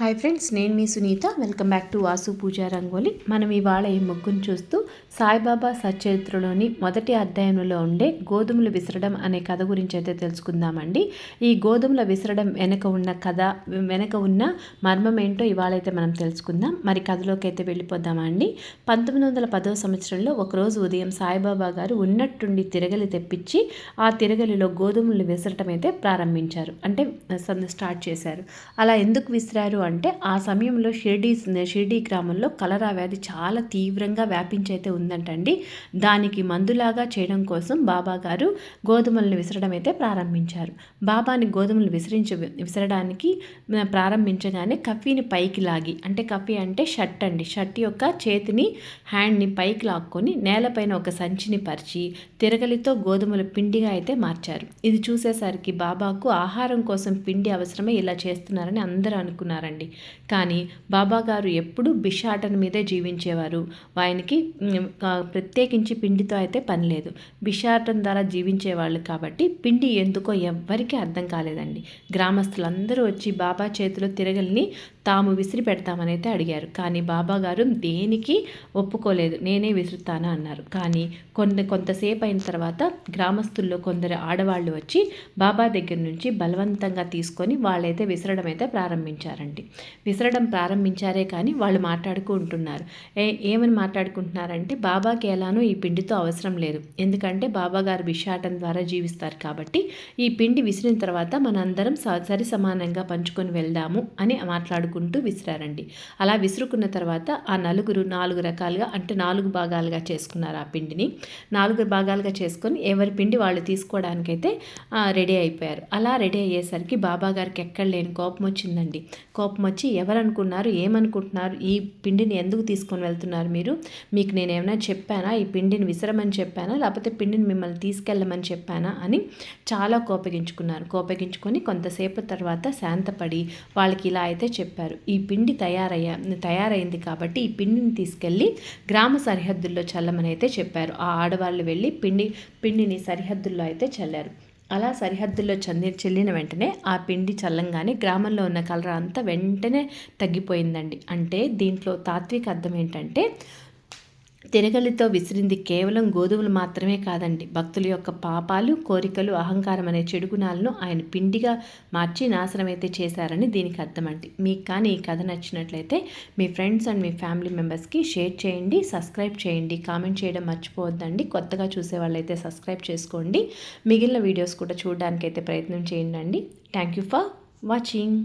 Hi friends నేను మీ Sunitha. Welcome back to Vasu Pooja Rangoli. మనం ఇవాళ ఈ ముగ్గును చూస్తూ సాయిబాబా సచరిత్రలోని మొదటి అధ్యాయంలో ఉండే గోధుమలు విసరడం అనే కథ గురించి అయితే తెలుసుకుందామండి. ఈ గోధుమల విసరడం వెనక ఉన్న కథ వెనక ఉన్న మర్మం ఏంటో ఇవాళైతే మనం తెలుసుకుందాం. మరి కథలోకి అయితే వెళ్ళిపోదామా అండి పంతొమ్మిది వందల పదవ సంవత్సరంలో ఒకరోజు ఉదయం సాయిబాబా గారు ఉన్నట్టుండి తిరగలి తెప్పించి ఆ తిరగలిలో గోధుమలు విసరటం అయితే ప్రారంభించారు. అంటే స్టార్ట్ చేశారు. అలా ఎందుకు విసిరారు అంటే ఆ సమయంలో షిర్డీ షిర్డీ గ్రామంలో కలరా వ్యాధి చాలా తీవ్రంగా వ్యాపించైతే ఉందంటండి. దానికి మందులాగా చేయడం కోసం బాబా గారు గోధుమలను విసరడం అయితే ప్రారంభించారు. బాబాని గోధుమలు విసిరించ విసరడానికి ప్రారంభించగానే కఫీని పైకి లాగి అంటే కఫీ అంటే షర్ట్ అండి. షర్ట్ యొక్క చేతిని హ్యాండ్ని పైకి లాక్కొని నేలపైన ఒక సంచిని పరిచి తిరగలితో గోధుమల పిండిగా అయితే మార్చారు. ఇది చూసేసరికి బాబాకు ఆహారం కోసం పిండి అవసరమే ఇలా చేస్తున్నారని అందరూ అనుకున్నారండి. అండి కానీ బాబాగారు ఎప్పుడూ బిషాటన మీదే జీవించేవారు. ఆయనకి ప్రత్యేకించి పిండితో అయితే పని లేదు. బిషాటం ద్వారా జీవించేవాళ్ళు కాబట్టి పిండి ఎందుకో ఎవ్వరికీ అర్థం కాలేదండి. గ్రామస్తులందరూ వచ్చి బాబా చేతిలో తిరగలిని తాము విసిరి పెడతామని అయితే అడిగారు. కానీ బాబా గారు దేనికి ఒప్పుకోలేదు. నేనే విసురుతాను అన్నారు. కానీ కొంత కొంతసేపు అయిన తర్వాత గ్రామస్తుల్లో కొందరు ఆడవాళ్ళు వచ్చి బాబా దగ్గర నుంచి బలవంతంగా తీసుకొని వాళ్ళైతే విసరడం అయితే ప్రారంభించారండి. విసరడం ప్రారంభించారే కానీ వాళ్ళు మాట్లాడుకుంటున్నారు ఏ ఏమని మాట్లాడుకుంటున్నారంటే బాబాకి ఎలానో ఈ పిండితో అవసరం లేదు. ఎందుకంటే బాబాగారు విషాటం ద్వారా జీవిస్తారు కాబట్టి ఈ పిండి విసిరిన తర్వాత మనందరం సరి సమానంగా పంచుకొని వెళ్దాము అని మాట్లాడుకుంటూ విసిరారండి. అలా విసురుకున్న తర్వాత ఆ నలుగురు నాలుగు రకాలుగా అంటే నాలుగు భాగాలుగా చేసుకున్నారు ఆ పిండిని. నాలుగు భాగాలుగా చేసుకొని ఎవరి పిండి వాళ్ళు తీసుకోవడానికైతే రెడీ అయిపోయారు. అలా రెడీ అయ్యేసరికి బాబా గారికి ఎక్కడ లేని కోపం వచ్చిందండి. కోపం కోపం వచ్చి ఎవరనుకున్నారు ఏమనుకుంటున్నారు ఈ పిండిని ఎందుకు తీసుకొని వెళ్తున్నారు మీరు? మీకు నేను ఏమైనా చెప్పానా? ఈ పిండిని విసరమని చెప్పానా? లేకపోతే పిండిని మిమ్మల్ని తీసుకెళ్ళమని చెప్పానా? అని చాలా కోపగించుకున్నారు. కోపగించుకొని కొంతసేపు తర్వాత శాంతపడి వాళ్ళకి ఇలా అయితే చెప్పారు. ఈ పిండి తయారయ్యా తయారైంది కాబట్టి ఈ పిండిని తీసుకెళ్ళి గ్రామ సరిహద్దుల్లో చల్లమని అయితే చెప్పారు. ఆ ఆడవాళ్ళు వెళ్ళి పిండి పిండిని సరిహద్దుల్లో అయితే చల్లారు. అలా సరిహద్దుల్లో చంది చెల్లిన వెంటనే ఆ పిండి చల్లంగానే గ్రామంలో ఉన్న కలర్ అంతా వెంటనే తగ్గిపోయిందండి. అంటే దీంట్లో తాత్విక అర్థం ఏంటంటే తిరగలితో విసిరింది కేవలం గోధుమలు మాత్రమే కాదండి. భక్తుల యొక్క పాపాలు కోరికలు అహంకారం అనే చెడుగుణాలను ఆయన పిండిగా మార్చి నాశనమైతే చేశారని దీనికి అర్థమండి మీకు కానీ ఈ కథ నచ్చినట్లయితే మీ ఫ్రెండ్స్ అండ్ మీ ఫ్యామిలీ మెంబర్స్కి షేర్ చేయండి సబ్స్క్రైబ్ చేయండి కామెంట్ చేయడం మర్చిపోవద్దండి. కొత్తగా చూసే వాళ్ళైతే సబ్స్క్రైబ్ చేసుకోండి. మిగిలిన వీడియోస్ కూడా చూడడానికైతే ప్రయత్నం చేయండి థ్యాంక్ యూ ఫర్ వాచింగ్.